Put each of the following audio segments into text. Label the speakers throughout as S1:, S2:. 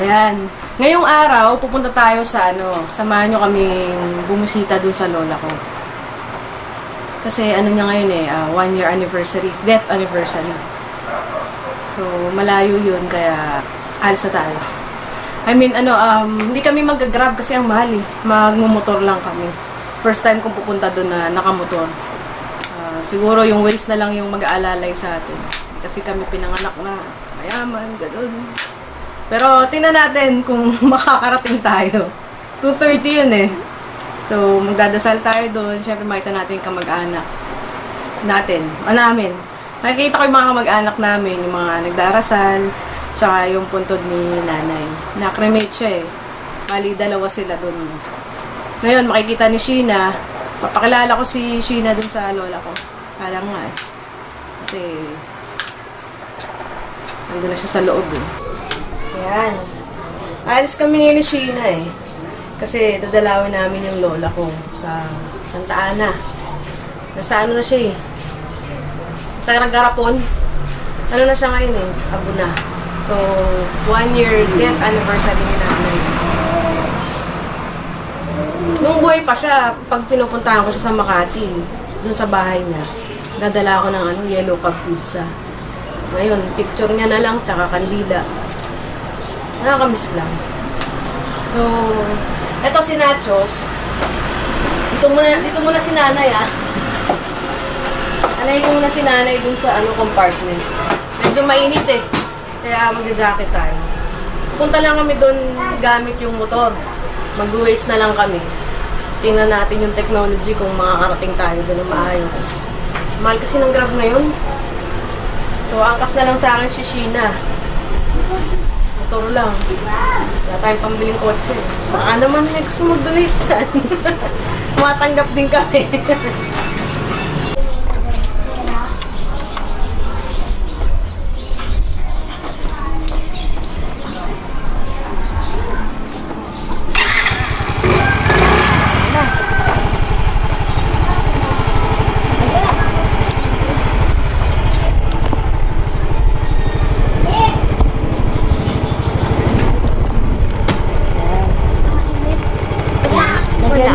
S1: Ayan. Ngayong araw, pupunta tayo sa ano, samahan nyo kaming bumusita dun sa lola ko. Kasi ano niya ngayon eh, ah, one year anniversary, death anniversary. So, malayo yun, kaya alis na tayo. I mean, ano, um, hindi kami mag-grab kasi ang mahal eh. Magmumotor lang kami. First time kong pupunta doon na nakamotor. Ah, siguro yung waste na lang yung mag-aalalay sa atin. Kasi kami pinanganak na mayaman, gano'n. Pero tingnan natin kung makakarating tayo. 2.30 yun eh. So, magdadasal tayo doon. Siyempre, makita natin yung kamag-anak natin. O namin. Makikita ko yung mga kamag-anak namin, yung mga nagdarasal, tsaka yung puntod ni nanay. Na-cremate siya eh. Bali, dalawa sila doon. Ngayon, makikita ni Sheena. Papakilala ko si Sheena dun sa lola ko. Sayang nga eh. Kasi, nandun na siya sa loob eh. Ayan. Alis kami ngayon ni Sheena eh. Kasi dadalawin namin yung lola ko sa Santa Ana. Nasa ano na siya eh. Sa Garapon. Ano na siya ngayon eh. Abo na. So, one year death anniversary ni nanay. Nung buhay pa siya, pag pinupuntahan ko siya sa Makati, dun sa bahay niya, dadala ko ng ano, yellow cup pizza. Ngayon, picture niya na lang, tsaka kandila. Nakakamiss lang. So, eto si Nachos. Dito muna, dito muna si nanay ah. Anay ko muna si nanay dun sa ano compartment. Medyo mainit eh. Kaya magja-jacket tayo. Punta lang kami dun gamit yung motor. Mag-waste na lang kami. Tingnan natin yung technology kung makakarating tayo ng maayos. Mahal kasi ng grab ngayon. So, angkas na lang sa akin si Sheena. Motor lang. Wala tayong pambiling kotse. Baka naman gusto mag-donate dyan. Tumatanggap din kami.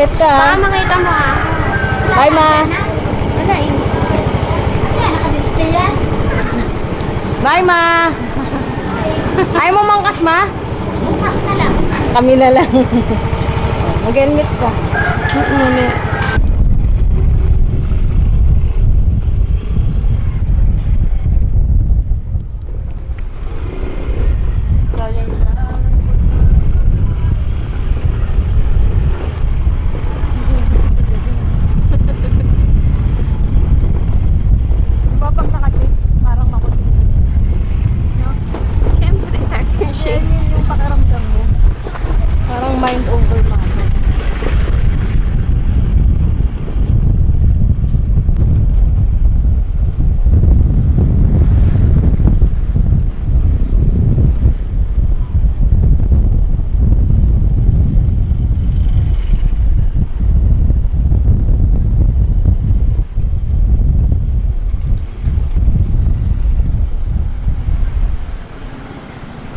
S1: Mag-helmet ka
S2: Baka makita mo ah.
S1: Bye, ma.
S2: Wala eh. Ayan, nakadisplay yan.
S1: Bye, ma. Ayaw mo mangkas, ma?
S2: Bukas na lang.
S1: Kami na lang. Mag-helmet ka. Muna. Babag naka-shades, parang makulit.
S2: Siyempre, dark yung shades.
S1: Yun yung pakiramdam mo. Parang mind over matter.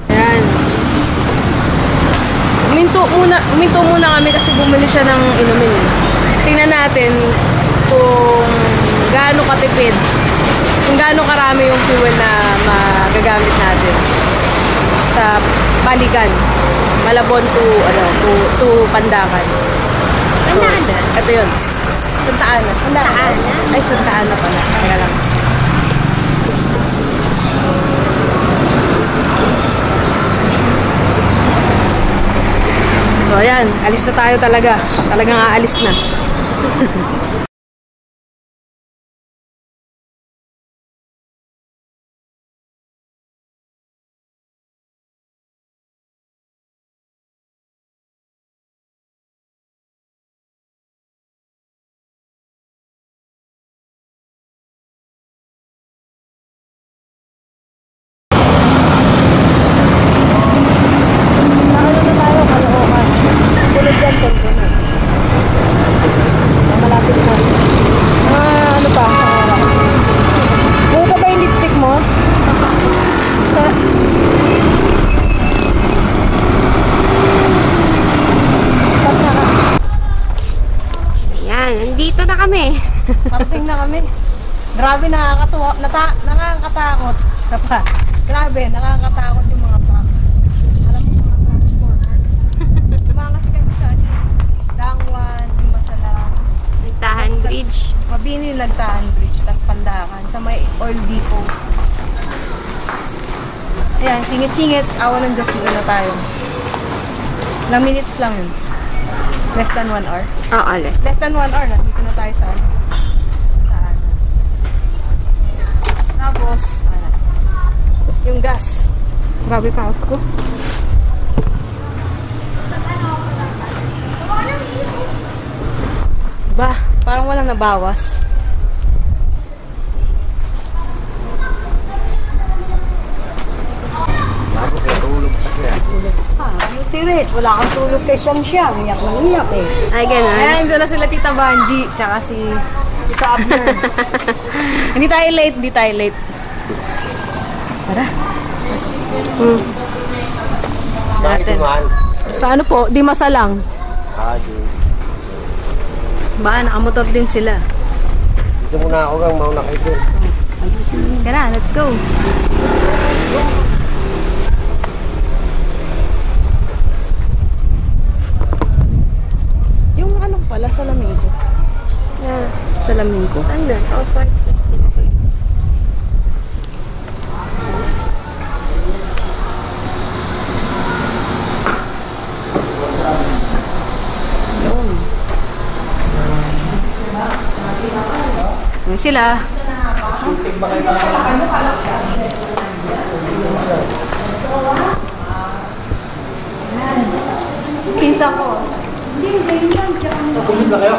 S1: Ayan. Uminto muna, uminto muna kami kasi bumili siya ng inumin. Tingnan natin kung gaano katipid, kung gaano karami yung fuel na magagamit natin sa balikan. Malabon to, ano, to, to Pandakan. So,
S2: Pandakan?
S1: ito yun. Santa Ana. Santa
S2: Ana?
S1: Ay, Santa Ana pala. Teka lang. So, ayan. Alis na tayo talaga. Talagang aalis na.
S2: kami.
S1: Parating na kami. Grabe, nakakatuwa, nata, nakakatakot. Isa pa. Grabe, nakakatakot yung mga prank. Alam mo mga transporters. Mga kasi kami sa ano, Dangwan, Dimasalang,
S2: Nagtahan bridge.
S1: Mabini Lagtaan Bridge, tas Pandakan, sa may oil depot. Ayan, singit-singit, awa ng Diyos, dito na tayo. Ilang minutes lang yun. Less than one hour.
S2: Oo, less.
S1: Less than one hour, nandito na tayo sa ano. Tapos, yung gas. Grabe pa ko. Ba, parang walang nabawas.
S3: Yung tiris, wala kang tulog kay Siyang Siyang. Iyak na iyak eh.
S2: Ay, ganun.
S1: Ayan, doon na sila Tita Banji, tsaka si, sa Abner. hindi tayo late, hindi tayo late. Tara. Hmm. Natin. Sa ano po, di masalang. Ba, nakamotor din sila.
S4: Dito muna ako gang mauna kayo.
S1: Kaya na, let's go. Yung pala, salamin ko.
S2: Yeah.
S1: Salamin ko.
S2: Andun, all parts.
S1: Yung sila. Pinsa ko.
S4: Pumunta na kayo?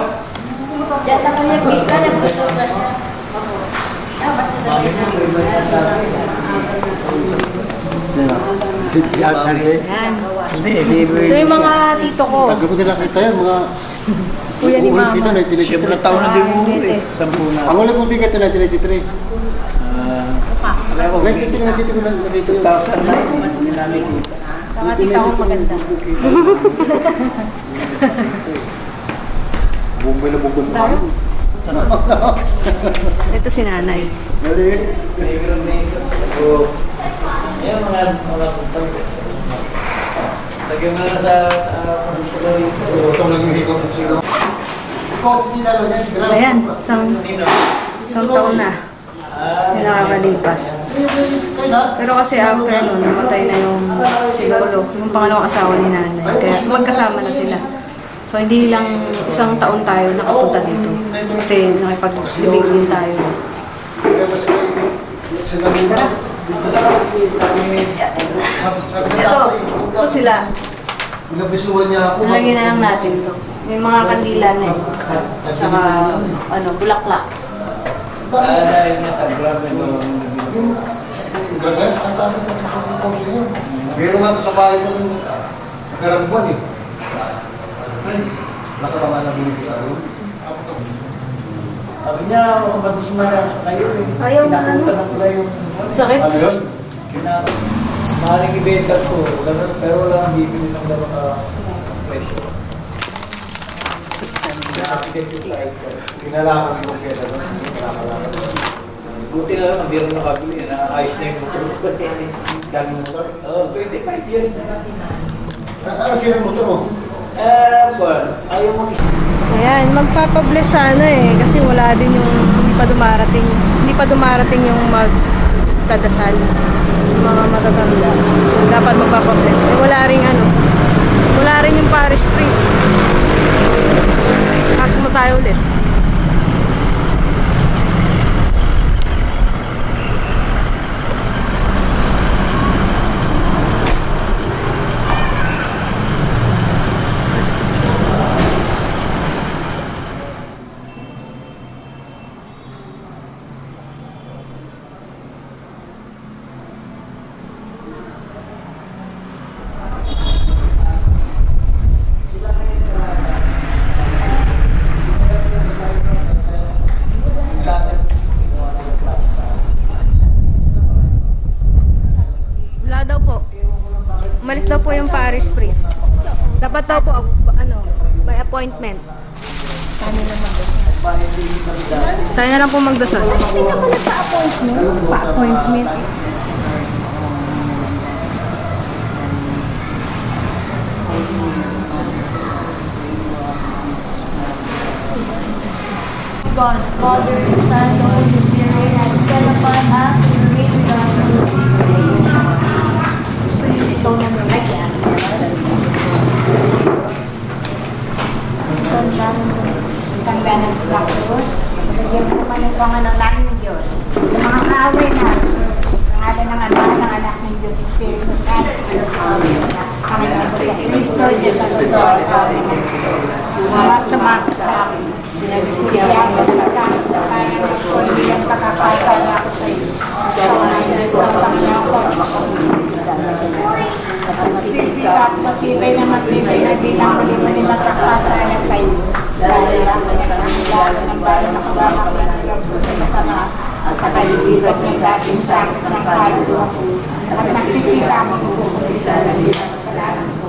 S3: Diyan na kami kita, nagpusok na siya. Dapat sabihin
S4: Si Jan Sanchez? Hindi, si
S1: Ito yung mga tito ko.
S4: Tagal ko nila kita yan, mga...
S1: Kuya ni Mama.
S4: kita, 1983.
S5: Siyempre taon na din mo eh. Sampu na.
S4: Ang ulit kong bigat na 1983.
S5: Alam ko,
S4: 1983 na dito ko na nakita yun.
S5: 2009, nilalay kita.
S1: Tsaka tita ko maganda.
S4: Bumbay na bumbay pa.
S1: Ito si nanay.
S4: Dali.
S5: Negro, negro. So, yan mga mga kumpay. Lagyan mo na sa pagpapala rito.
S4: Ito lang yung hikaw ng sino. Ikaw si Sinalo yan.
S1: Ayan, isang, isang taon na. Yung nakakalipas. Pero kasi after nun, namatay na yung si Lolo, yung pangalawang asawa ni nanay. Kaya magkasama na sila. So hindi lang isang taon tayo nakapunta dito. Kasi nakipag-libig din tayo. Ito, ito sila.
S4: Pinabisuhan niya ako.
S1: Nalagyan na lang natin to. May mga kandila na eh. Saka, ano, bulaklak.
S5: Ah, dahil nga sa grabe no.
S4: Ganun, ang dami ng sa pagkakos niya. Meron nga sa bahay ko ng nakarang buwan eh. Nakabanga na binigay sa akin.
S5: Sabi niya, mabados mo na kayo eh.
S1: Ayaw na, ano?
S5: yung
S1: Sakit?
S4: Ano yun?
S5: kina maaaring ibenta ko. Pero wala ang bibili ng dalawa ka presyo. Nakapigay ko sa ito.
S4: Pinalakan yung kaya na. Pinalakan.
S5: Buti na lang, hindi rin nakabili. Naayos na yung motor ko. Daming motor. Oo, 25 years na.
S4: Ah, Ano sila mo to mo?
S5: Eh, well, ayaw mag
S1: Ayan, magpapabless sana eh. Kasi wala din yung, hindi pa dumarating, hindi pa dumarating yung magdadasal. Yung mga matatanda. So, dapat magpapabless. Eh, wala rin ano, wala rin yung parish priest. Pasok mo tayo ulit. Wala daw po. Umalis daw po yung parish priest. Dapat daw po, ano, may appointment. Kami naman daw. Tayo na lang po magdasal.
S3: Hindi ka pa nagpa-appointment? Pa-appointment? God, Father, Son, Holy Spirit, and upon us and remain with us. Ito na naman yan. Tanda ng tanda ng Sakros. Bigyan ko naman ng pangalan namin ng Diyos. Sa mga kaaway na, pangalan ng anak ng anak ng Diyos, Espiritu Santo. Panginoon ko sa Kristo, Diyos ang totoo, Amen. Mga sumakot sa akin. Sinabisiyan ko na sa akin sa kanya ng kundi ang pakapasay ako sa iyo. Sa mga Diyos ng Panginoon ko, Pagpipika matibay na matibay na di lang muli muli magkakasala sa iyo. Dahil na pangilala ng bayan na kawamak na naglagot sa masama at nakalibat ng dating sakit ng kaluluwa ko. At nagpipika ako kung sa lalita sa salanan ko.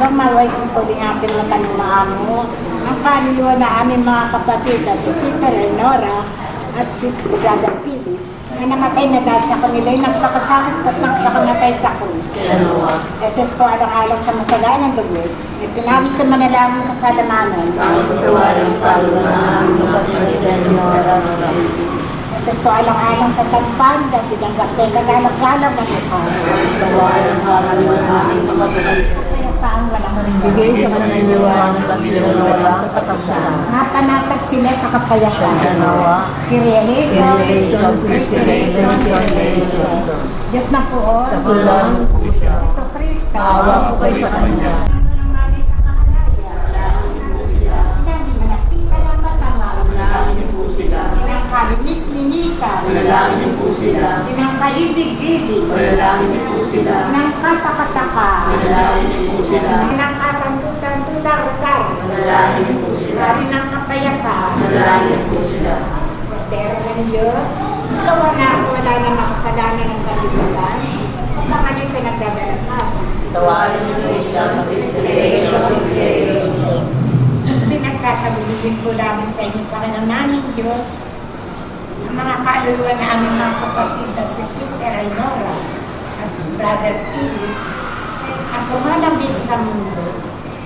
S3: Ikaw maway sa suling akin ng kanumaan mo. Ang kaluluwa na aming mga kapatid at si Sister Eleonora at si Brother Philip na namatay na dahil sa kanila ay nagpakasakit at nagpakamatay sa krus. Jesus ko alang-alang sa masalanan ng dugo. Ipinawis sa manalangin kasalamanan. Jesus ko alang-alang sa tampan at tinanggap kay kagalang-galang ng mukha. Kaya pa ang walang
S2: Bigay sa kanilang liwanag ng pagkilala ng walang kataksahan.
S3: Napanatag sila sa kapayapaan. Eleison,
S2: Eleison, Christi eleison, eleison.
S3: Diyos na po.
S2: Sa pulang
S3: Yeso Cristo.
S2: Awa po kayo sa Kanya.
S3: Manalangin po sila. Pinangkaibig-ibig. Manalangin po sila. Nang katakataka. Manalangin po sila. Sa rosal. Manalangin po sila. Nang kapayapaan. Manalangin po sila. Pero ng Diyos, gawa na ako wala na makasalanan ng sanlibutan. Kung baka niyo sa nagdadalaman.
S2: Tawarin niyo po siya ng Christi eleison.
S3: Pinagkakabilibin ko lamang sa inyo, Panginoon namin Diyos, mga kaluluwa na aming mga kapatid na si Sister Ainora at Brother Philip, at pumalang dito sa mundo,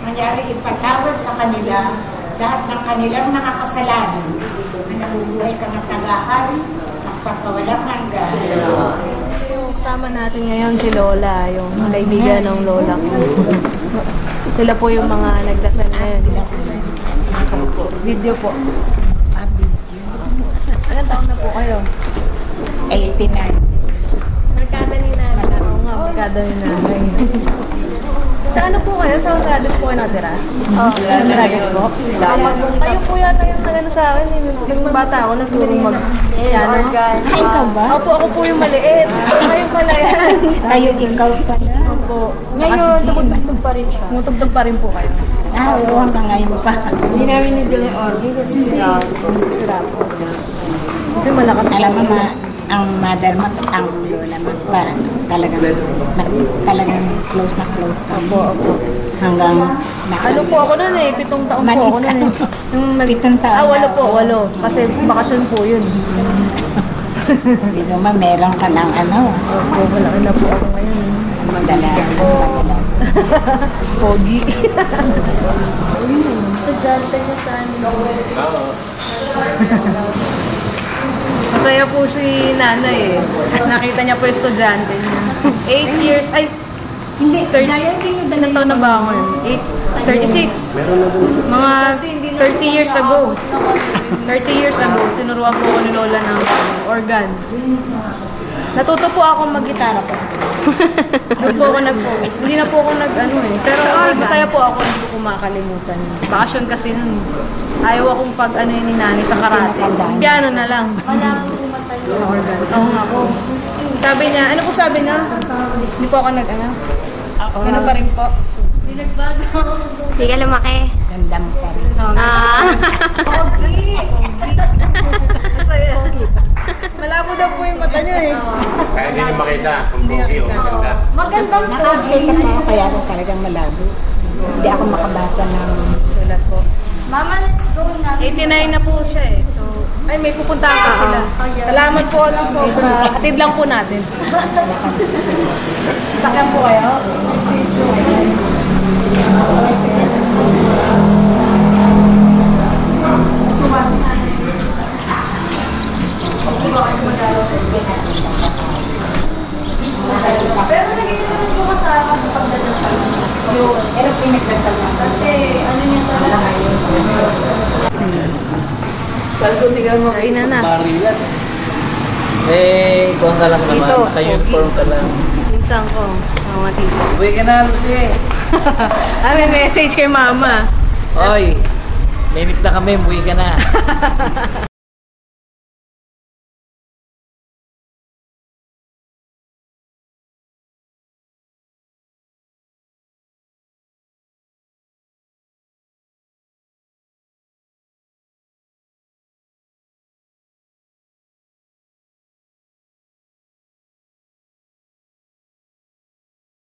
S3: nangyari ipatawad sa kanila lahat ng kanilang nakakasalanan na nabubuhay ka ng tagahari at pasawalang hanggan.
S1: Sama natin ngayon si Lola, yung kaibigan ng Lola ko. Sila po yung mga nagdasal ngayon. Video po. Ilan taon na po kayo?
S3: 89.
S2: Markada ni Nana.
S1: Oo nga, magkada ni nanay. Sa ano po kayo? Sa Honrades po kayo natira? Oo. Oh, sa Honrades po? Kayo po yata yung nagano sa akin. eh, Yung bata ako, nagturo mag... Piano.
S3: Ay, ikaw ba?
S1: Opo, ako po yung maliit. Kayo pala yan.
S3: Kayo ikaw pala.
S1: Opo.
S2: Ngayon, tumutugtog pa rin siya.
S1: Tumutugtog pa rin po kayo.
S3: Ah, oo, hanggang ngayon pa.
S2: Hindi namin nidili order kasi sila. Sira po.
S1: Kasi malakas
S3: Alam mo, ma, ang mother mo, ang lola mo, pa, talagang, na, talagang close na close ka. Opo, opo. Hanggang, na,
S1: Ano po ako nun eh, pitong taon po
S3: Maliit
S1: ako nun eh. Yung
S3: Pitong taon
S1: Ah, walo po, walo. Kasi bakasyon po yun.
S3: Dito ma, meron ka ng ano,
S1: Opo, malaki na po ako ngayon.
S3: madala, ano madala.
S1: Pogi.
S2: Estudyante siya sa ano.
S1: Masaya po si nanay eh. Nakita niya po yung estudyante niya. 8 years, ay, hindi, 30, ilan taon na ba ako? 8, 36. Mga 30 years ago. 30 years ago, tinuruan po ako ni Lola ng organ. Natuto po ako mag-gitara po. Doon po ako nag-focus. Hindi na po ako nag-ano eh. Pero masaya po ako, hindi ko makakalimutan. Bakasyon kasi nun. Ayaw akong pag ano yun ni nanay sa karate. Piano na lang.
S2: Wala akong umatay.
S1: Oo nga po. Sabi niya, ano po sabi niya? Hindi po ako nag, ano? Ganun pa rin po.
S2: Hindi ka lumaki.
S3: Ganda mo pa rin.
S2: Ah.
S1: Masaya. Malabo daw po yung mata niya eh.
S6: Kaya hindi niyo makita kung pogi o maganda.
S2: Magandang
S3: Nakakita ko kaya ako talagang malabo. Hindi ako makabasa ng...
S1: Sulat po.
S2: Mama, let's go na.
S1: 89 na po siya eh. So, ay may pupuntahan pa sila. Salamat po ng sobra. Hatid lang po natin. Sakyan po kayo?
S2: Pero nag-isip po kasama sa pagdadasal.
S3: Yung, pero pinagdasal lang.
S2: Kasi ano niya talaga.
S5: Sabi ko, hindi ka mo
S1: Sorry na.
S5: Marilan. Eh, ikaw ka lang naman.
S1: Dito,
S5: Naka-uniform ka lang.
S1: Minsan ko, mga tito.
S5: Uwi ka na, Lucy.
S1: Ah, may message kay mama.
S5: Oy, minute na kami, uwi ka na.